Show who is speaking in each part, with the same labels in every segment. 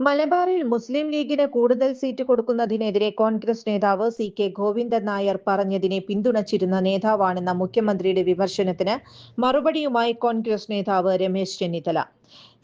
Speaker 1: മലബാറിൽ മുസ്ലിം ലീഗിന് കൂടുതൽ സീറ്റ് കൊടുക്കുന്നതിനെതിരെ കോൺഗ്രസ് നേതാവ് സി കെ ഗോവിന്ദൻ നായർ പറഞ്ഞതിനെ പിന്തുണച്ചിരുന്ന നേതാവാണെന്ന മുഖ്യമന്ത്രിയുടെ വിമർശനത്തിന് മറുപടിയുമായി കോൺഗ്രസ് നേതാവ് രമേശ് ചെന്നിത്തല.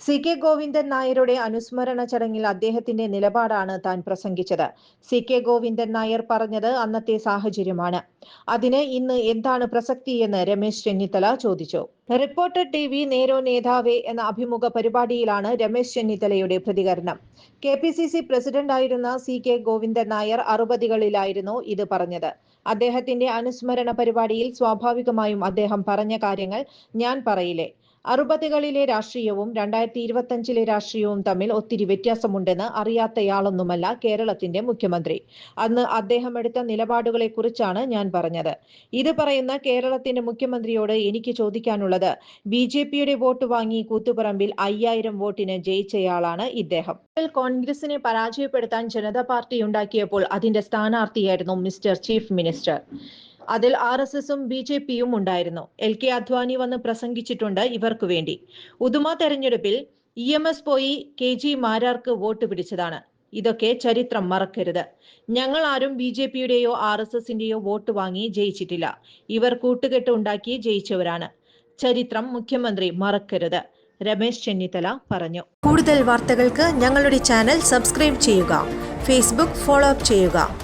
Speaker 1: സി കെ ഗോവിന്ദൻ നായരുടെ അനുസ്മരണ ചടങ്ങിൽ അദ്ദേഹത്തിന്റെ നിലപാടാണ് താൻ പ്രസംഗിച്ചത്. സി കെ ഗോവിന്ദൻ നായർ പറഞ്ഞത് അന്നത്തെ സാഹചര്യമാണ്. അതിന് ഇന്ന് എന്താണ് പ്രസക്തിയെന്ന് രമേശ് ചെന്നിത്തല ചോദിച്ചു. റിപ്പോർട്ടർ ടി വി നേരോ നേതാവേ എന്ന അഭിമുഖ പരിപാടിയിലാണ് രമേശ് ചെന്നിത്തലയുടെ പ്രതികരണം. കെ പി സി സി പ്രസിഡന്റായിരുന്ന സി കെ ഗോവിന്ദൻ നായർ അറുപതുകളിലായിരുന്നു ഇത് പറഞ്ഞത്. അദ്ദേഹത്തിന്റെ അനുസ്മരണ പരിപാടിയിൽ സ്വാഭാവികമായും അദ്ദേഹം പറഞ്ഞ കാര്യങ്ങൾ ഞാൻ പറയില്ലേ? അറുപതുകളിലെ രാഷ്ട്രീയവും രണ്ടായിരത്തി ഇരുപത്തഞ്ചിലെ രാഷ്ട്രീയവും തമ്മിൽ ഒത്തിരി വ്യത്യാസമുണ്ടെന്ന് അറിയാത്തയാളൊന്നുമല്ല കേരളത്തിന്റെ മുഖ്യമന്ത്രി. അന്ന് അദ്ദേഹം എടുത്ത നിലപാടുകളെ കുറിച്ചാണ് ഞാൻ പറഞ്ഞത്. ഇത് പറയുന്ന കേരളത്തിന്റെ മുഖ്യമന്ത്രിയോട് എനിക്ക് ചോദിക്കാനുള്ളത് ബി ജെ പിയുടെ വോട്ട് വാങ്ങി കൂത്തുപറമ്പിൽ അയ്യായിരം വോട്ടിന് ജയിച്ചയാളാണ് ഇദ്ദേഹം. കോൺഗ്രസിനെ പരാജയപ്പെടുത്താൻ ജനതാ പാർട്ടി ഉണ്ടാക്കിയപ്പോൾ അതിന്റെ സ്ഥാനാർത്ഥിയായിരുന്നു മിസ്റ്റർ ചീഫ് മിനിസ്റ്റർ. അതിൽ ആർ എസ് എസും ബി ജെ പിയും ഉണ്ടായിരുന്നു. എൽ കെ അദ്വാനി വന്ന് പ്രസംഗിച്ചിട്ടുണ്ട് ഇവർക്ക് വേണ്ടി. ഉദുമ തെരഞ്ഞെടുപ്പിൽ ഇ എം എസ് പോയി കെ ജി മാരാർക്ക് വോട്ട് പിടിച്ചതാണ്. ഇതൊക്കെ ചരിത്രം മറക്കരുത്. ഞങ്ങൾ ആരും ബി ജെ പിയുടെയോ ആർ എസ് എസിന്റെയോ വോട്ട് വാങ്ങി ജയിച്ചിട്ടില്ല. ഇവർ കൂട്ടുകെട്ട് ഉണ്ടാക്കി ജയിച്ചവരാണ്. ചരിത്രം മുഖ്യമന്ത്രി മറക്കരുത്. രമേശ് ചെന്നിത്തല പറഞ്ഞു. കൂടുതൽ വാർത്തകൾക്ക് ഞങ്ങളുടെ ചാനൽ സബ്സ്ക്രൈബ് ചെയ്യുക. ഫേസ്ബുക്ക് ഫോളോ അപ്പ് ചെയ്യുക.